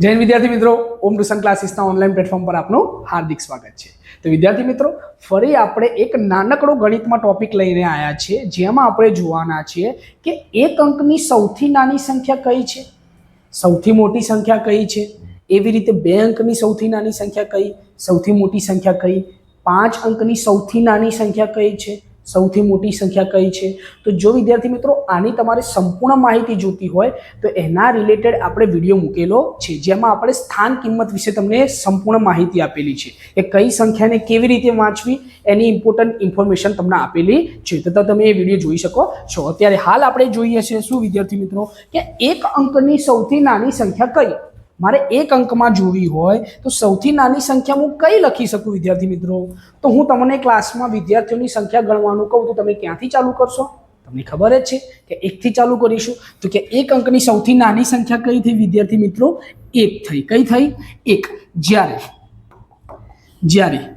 જૈન વિદ્યાર્થી મિત્રો. ઓમ ટ્યુશન ક્લાસીસના ઓનલાઈન પ્લેટફોર્મ પર આપનું હાર્દિક સ્વાગત છે. તો વિદ્યાર્થી મિત્રો, ફરી આપણે એક નાનકડો ગણિતમાં ટોપિક લઈને આવ્યા છીએ, જેમાં આપણે જોવાના છીએ કે એક અંકની સૌથી નાની સંખ્યા કઈ છે? સૌથી મોટી સંખ્યા કઈ છે? એવી રીતે બે અંકની સૌથી નાની સંખ્યા કઈ? સૌથી મોટી સંખ્યા કઈ? પાંચ અંકની સૌથી નાની સંખ્યા કઈ છે? સૌથી મોટી સંખ્યા કઈ છે? તો જો વિદ્યાર્થી મિત્રો આની તમારે સંપૂર્ણ માહિતી જોતી હોય, તો એના રિલેટેડ આપણે વીડિયો મૂકેલો છે, જેમાં આપણે સ્થાન કિંમત વિશે તમને સંપૂર્ણ માહિતી આપેલી છે. કે કઈ સંખ્યાને કેવી રીતે વાંચવી, એની ઇમ્પોર્ટન્ટ ઇન્ફોર્મેશન તમને આપેલી છે. તો તમે એ વીડિયો જોઈ શકો છો. અત્યારે હાલ આપણે જોઈએ છે શું વિદ્યાર્થી મિત્રો, કે એક અંકની સૌથી નાની સંખ્યા કઈ? મારે એક અંકમાં જોવી હોય તો સૌથી નાની સંખ્યા હું કઈ લખી શકું, વિદ્યાર્થી મિત્રો? તો હું તમને ક્લાસમાં વિદ્યાર્થીઓની સંખ્યા ગણવાનું કહું તો તમે ક્યાંથી ચાલુ કરશો? તમને ખબર જ છે કે એકથી ચાલુ કરીશું. તો કે એક અંકની સૌથી નાની સંખ્યા કઈ થઈ, વિદ્યાર્થી મિત્રો? એક થઈ. કઈ થઈ? એક. જ્યારે જ્યારે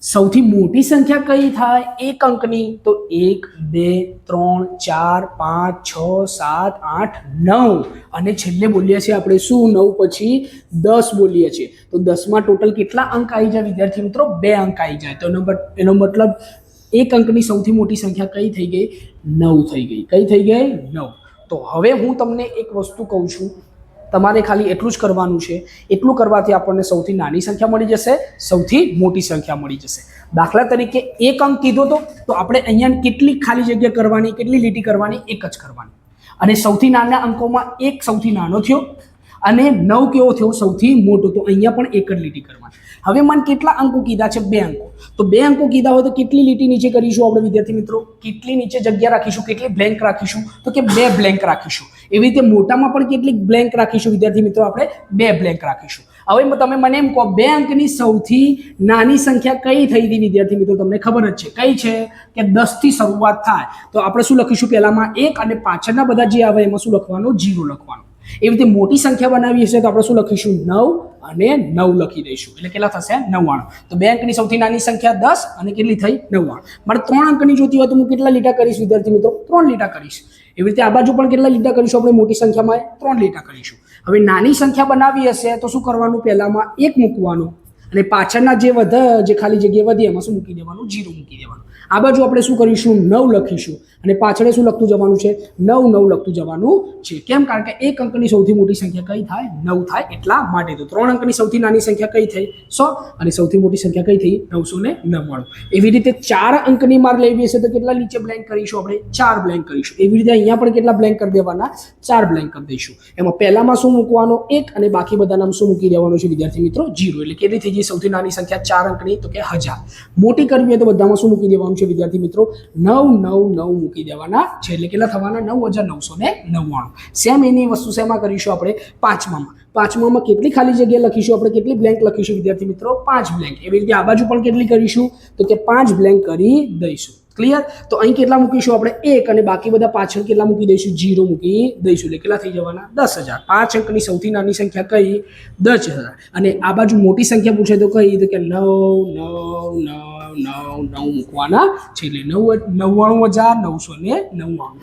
સૌથી મોટી સંખ્યા કઈ થાય? એક અંકની. તો એક, બે, ત્રણ, ચાર, પાંચ, છ, સાત, આઠ, નવ. અને છેલ્લે બોલીએ છીએ આપણે શું? નવ પછી દસ બોલીએ છીએ. તો દસમાં ટોટલ કેટલા અંક આવી જાય? વિદ્યાર્થી મિત્રો, બે અંક આવી જાય. તો એનો એનો મતલબ એક અંકની સૌથી મોટી સંખ્યા કઈ થઈ ગઈ? નવ થઈ ગઈ. કઈ થઈ ગઈ? નવ. તો હવે હું તમને એક વસ્તુ કહું છું. તમારે ખાલી એટલું જ કરવાનું છે. એટલું કરવાથી આપણને સૌથી નાની સંખ્યા મળી જશે, સૌથી મોટી સંખ્યા મળી જશે. દાખલા તરીકે એક અંક કીધો તો તો આપણે અહીંયા કેટલી ખાલી જગ્યા કરવાની, કેટલી લીટી કરવાની, એક જ કરવાની. અને સૌથી નાના અંકોમાં એક સૌથી નાનો થયો અને નવ કેવો થયો સૌથી મોટો, તો અહીંયા પણ એક જ લીટી કરવાની. હવે મને કેટલા અંકો કીધા છે? બે અંકો. તો બે અંકો કીધા હોય તો કેટલી લીટી નીચે કરીશું આપણે, વિદ્યાર્થી મિત્રો? કેટલી નીચે જગ્યા રાખીશું? કેટલી બ્લેન્ક રાખીશું? તો કે બે બ્લેન્ક રાખીશું. એવી રીતે મોટામાં પણ કેટલી બ્લેન્ક રાખીશું, વિદ્યાર્થી મિત્રો, આપણે બે બ્લેન્ક રાખીશું. હવે તમે મને એમ કહો, બે અંકની સૌથી નાની સંખ્યા કઈ થઈ હતી, વિદ્યાર્થી મિત્રો? તમને ખબર જ છે. કઈ છે? કે દસથી શરૂઆત થાય. તો આપણે શું લખીશું? પહેલામાં એક અને પાછળના બધા જે આવે, એમાં શું લખવાનું? જીરો લખવાનું. એવી રીતે મોટી સંખ્યા બનાવી હશે તો આપણે શું લખીશું? નવ અને નવ લખી દઈશું. એટલે કેટલા થશે? નવ્વાણું. તો બે અંકની સૌથી નાની સંખ્યા દસ અને કેટલી થઈ? નવ્વાણું. મારે ત્રણ અંકની જોતી હોય તો હું કેટલા લીટા કરીશ વિદ્યાર્થી મિત્રો? ત્રણ લીટા કરીશ. એવી રીતે આ બાજુ પણ કેટલા લીટા કરીશું આપણે? મોટી સંખ્યામાં ત્રણ લીટા કરીશું. હવે નાની સંખ્યા બનાવી હશે તો શું કરવાનું? પહેલામાં એક મૂકવાનું અને પાછળના જે વધ, જે ખાલી જગ્યા વધી, એમાં શું મૂકી દેવાનું? જીરો મૂકી દેવાનું. આ બાજુ આપણે શું કરીશું? નવ લખીશું. અને પાછળ શું લખતું જવાનું છે? નવ નવ લખતું જવાનું છે. કેમ? કારણ કે એક અંકની સૌથી મોટી સંખ્યા કઈ થાય? નવ થાય એટલા માટે. તો ત્રણ અંકની સૌથી નાની સંખ્યા કઈ થઈ? સો. અને સૌથી મોટી સંખ્યા કઈ થઈ? નવસો ને નવ્વાણું. એવી રીતે ચાર અંકની માર લેવી હશે તો કેટલા નીચે બ્લેન્ક કરીશું આપણે? ચાર બ્લેન્ક કરીશું. એવી રીતે અહીંયા પણ કેટલા બ્લેન્ક કરી દેવાના? ચાર બ્લેન્ક કરી દઈશું. એમાં પહેલામાં શું મૂકવાનો? એક. અને બાકી બધાનામ શું મૂકી દેવાનું છે? વિદ્યાર્થી મિત્રો, જીરો. એટલે કેટલી થઈ ગઈ સૌથી નાની સંખ્યા? ચાર અંકની. તો કે હજાર. મોટી કરવી હોય તો બધામાં શું મૂકી દેવાનું? છે વિદ્યાર્થી મિત્રો? નવ નવ નવ મૂકી દેવાના. છે એટલે કેટલા થવાના? નવ હજાર નવસો ને નવ્વાણું. સેમ એની વસ્તુ શેમાં કરીશું આપણે પાંચમામાં. પાંચમામાં કેટલી ખાલી જગ્યા લખીશું આપણે? કેટલી બ્લેન્ક લખીશું વિદ્યાર્થી મિત્રો? પાંચ બ્લેન્ક એવી રીતે આ બાજુ પણ કેટલી કરીશું? તો કે પાંચ બ્લેન્ક કરી દઈશું. ક્લિયર તો અહીં કેટલા મૂકીશું આપણે? એક અને બાકી બધા પાછળ કેટલા મૂકી દઈશું? જીરો મૂકી દઈશું. એટલે કેટલા થઈ જવાના? દસ હજાર. પાંચ અંકની સૌથી નાની સંખ્યા કઈ? દસ હજાર. અને આ બાજુ મોટી સંખ્યા પૂછે તો કઈ? તો કે નવ નવ નવ. નવ નવ મૂકવાના. છેલ્લે નવ નવ્વાણું હજાર નવસો ને નવ્વાણું.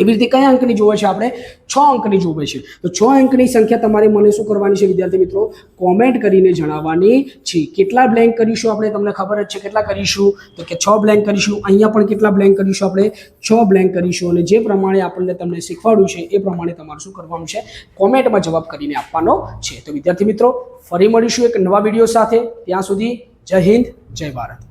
એવી રીતે કયા અંકની જોવે છે આપણે? છ અંકની જોવે છે. તો છ અંકની સંખ્યા તમારે મને શું કરવાની છે વિદ્યાર્થી મિત્રો? કોમેન્ટ કરીને જણાવવાની છે. કેટલા બ્લેન્ક કરીશું આપણે? તમને ખબર જ છે કેટલા કરીશું? તો કે છ બ્લેન્ક કરીશું. અહીંયા પણ કેટલા બ્લેન્ક કરીશું આપણે? છ બ્લેન્ક કરીશું. અને જે પ્રમાણે આપણને તમને શીખવાડ્યું છે, એ પ્રમાણે તમારે શું કરવાનું છે? કોમેન્ટમાં જવાબ કરીને આપવાનો છે. તો વિદ્યાર્થી મિત્રો, ફરી મળીશું એક નવા વીડિયો સાથે. ત્યાં સુધી જય હિન્દ, જય ભારત.